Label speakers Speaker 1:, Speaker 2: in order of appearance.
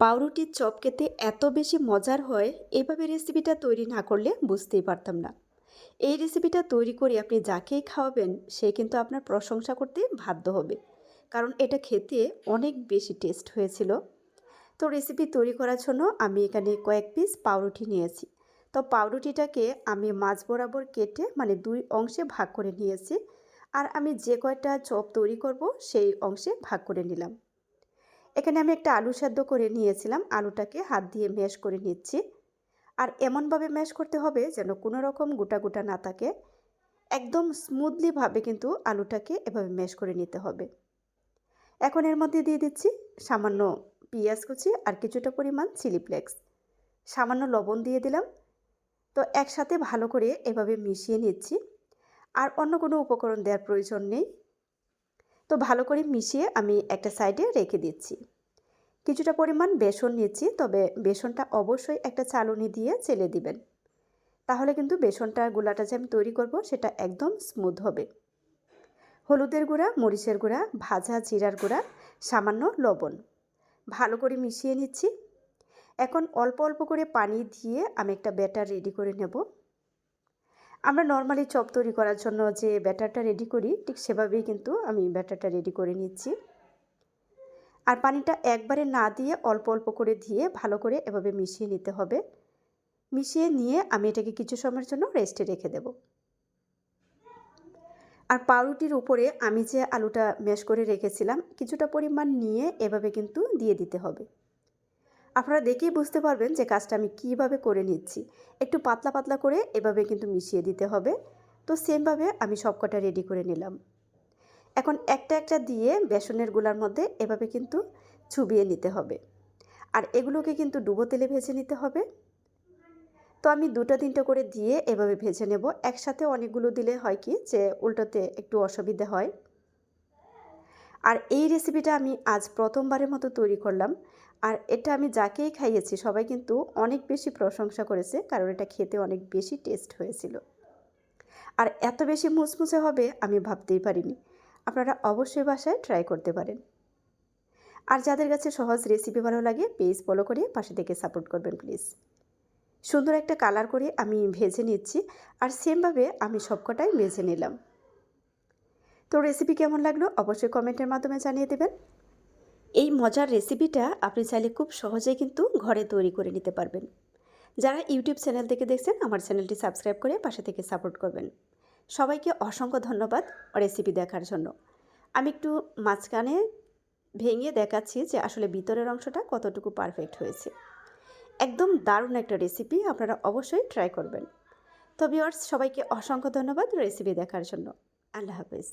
Speaker 1: পাউরুটির চপ খেতে এত বেশি মজার হয়, এভাবে রেসিপিটা তৈরি না করলে বুঝতেই পারতাম না। এই রেসিপিটা তৈরি করে আপনি যাকেই খাওয়াবেন, সে কিন্তু আপনার প্রশংসা করতে বাধ্য হবে। কারণ এটা খেতে অনেক বেশি টেস্ট হয়েছিল। তো রেসিপি তৈরি করার জন্য আমি এখানে কয়েক পিস পাউরুটি নিয়েছি। তো পাউরুটিটাকে আমি মাছ বরাবর কেটে মানে দুই অংশে ভাগ করে নিয়েছি। আর আমি যে কয়টা চপ তৈরি করব, সেই অংশে ভাগ করে নিলাম। এখানে আমি একটা আলু সেদ্ধ করে নিয়েছিলাম। আলুটাকে হাত দিয়ে ম্যাশ করে নিচ্ছি। আর এমনভাবে ম্যাশ করতে হবে যেন কোনো রকম গোটা গোটা না থাকে। একদম স্মুথলিভাবে কিন্তু আলুটাকে এভাবে ম্যাশ করে নিতে হবে। এখন এর মধ্যে দিয়ে দিচ্ছি সামান্য পেঁয়াজ কুচি আর কিছুটা পরিমাণ চিলি ফ্লেক্স সামান্য লবণ দিয়ে দিলাম। তো একসাথে ভালো করে এভাবে মিশিয়ে নিচ্ছি। আর অন্য কোনো উপকরণ দেওয়ার প্রয়োজন নেই। তো ভালো করে মিশিয়ে আমি একটা সাইডে রেখে দিচ্ছি। কিছুটা পরিমাণ বেসন নিচ্ছি, তবে বেসনটা অবশ্যই একটা চালনি দিয়ে চেলে দিবেন। তাহলে কিন্তু বেসনটা গুলাটা যে আমি তৈরি করব সেটা একদম স্মুথ হবে। হলুদের গুঁড়া, মরিচের গুঁড়া, ভাজা জিরার গুঁড়া, সামান্য লবণ। ভালো করে মিশিয়ে নিচ্ছি। এখন অল্প অল্প করে পানি দিয়ে আমি একটা ব্যাটার রেডি করে নেব। আমরা নর্মালি চপ তৈরি করার জন্য যে ব্যাটারটা রেডি করি, ঠিক সেভাবেই কিন্তু আমি ব্যাটারটা রেডি করে নিচ্ছি। আর পানিটা একবারে না দিয়ে অল্প অল্প করে দিয়ে ভালো করে এভাবে মিশিয়ে নিতে হবে। মিশিয়ে নিয়ে আমি এটাকে কিছু সময়ের জন্য রেস্টে রেখে দেব। আর পাউরুটির উপরে আমি যে আলুটা ম্যাশ করে রেখেছিলাম, কিছুটা পরিমাণ নিয়ে এভাবে কিন্তু দিয়ে দিতে হবে। আপনারা দেখেই বুঝতে পারবেন যে কাজটা আমি কীভাবে করে নিচ্ছি। একটু পাতলা পাতলা করে এভাবে কিন্তু মিশিয়ে দিতে হবে। তো সেমভাবে আমি সবকটা রেডি করে নিলাম। এখন একটা একটা দিয়ে বেসনেরগুলার মধ্যে এভাবে কিন্তু চুবিয়ে নিতে হবে। আর এগুলোকে কিন্তু ডুবো তেলে ভেজে নিতে হবে। তো আমি দুটো তিনটা করে দিয়ে এভাবে ভেজে নেব। একসাথে অনেকগুলো দিলে হয় কি যে উল্টোতে একটু অসুবিধা হয়। আর এই রেসিপিটা আমি আজ প্রথমবারের মতো তৈরি করলাম। আর এটা আমি যাকেই খাইয়েছি, সবাই কিন্তু অনেক বেশি প্রশংসা করেছে, কারণ এটা খেতে অনেক বেশি টেস্ট হয়েছিল। আর এত বেশি মুচমুচে হবে আমি ভাবতেই পারিনি। আপনারা অবশ্যই বাসায় ট্রাই করতে পারেন। আর যাদের কাছে সহজ রেসিপি ভালো লাগে পেজ ফলো করে পাশে থেকে সাপোর্ট করবেন প্লিজ সুন্দর একটা কালার করে আমি ভেজে নিচ্ছি, আর সেমভাবে আমি সবকটাই ভেজে নিলাম। তো রেসিপি কেমন লাগল? অবশ্যই কমেন্টের মাধ্যমে জানিয়ে দেবেন। এই মজার রেসিপিটা আপনি চাইলে খুব সহজেই কিন্তু ঘরে তৈরি করে নিতে পারবেন। যারা ইউটিউব চ্যানেল থেকে দেখছেন, আমার চ্যানেলটি সাবস্ক্রাইব করে পাশে থেকে সাপোর্ট করবেন। সবাইকে অসংখ্য ধন্যবাদ রেসিপি দেখার জন্য। আমি একটু মাঝখানে ভেঙে দেখাচ্ছি যে আসলে ভিতরের অংশটা কতটুকু পারফেক্ট হয়েছে। একদম দারুণ একটা রেসিপি আপনারা অবশ্যই ট্রাই করবেন। তো ভিওয়ার্স সবাইকে অসংখ্য ধন্যবাদ রেসিপি দেখার জন্য। আল্লাহ হাফেজ।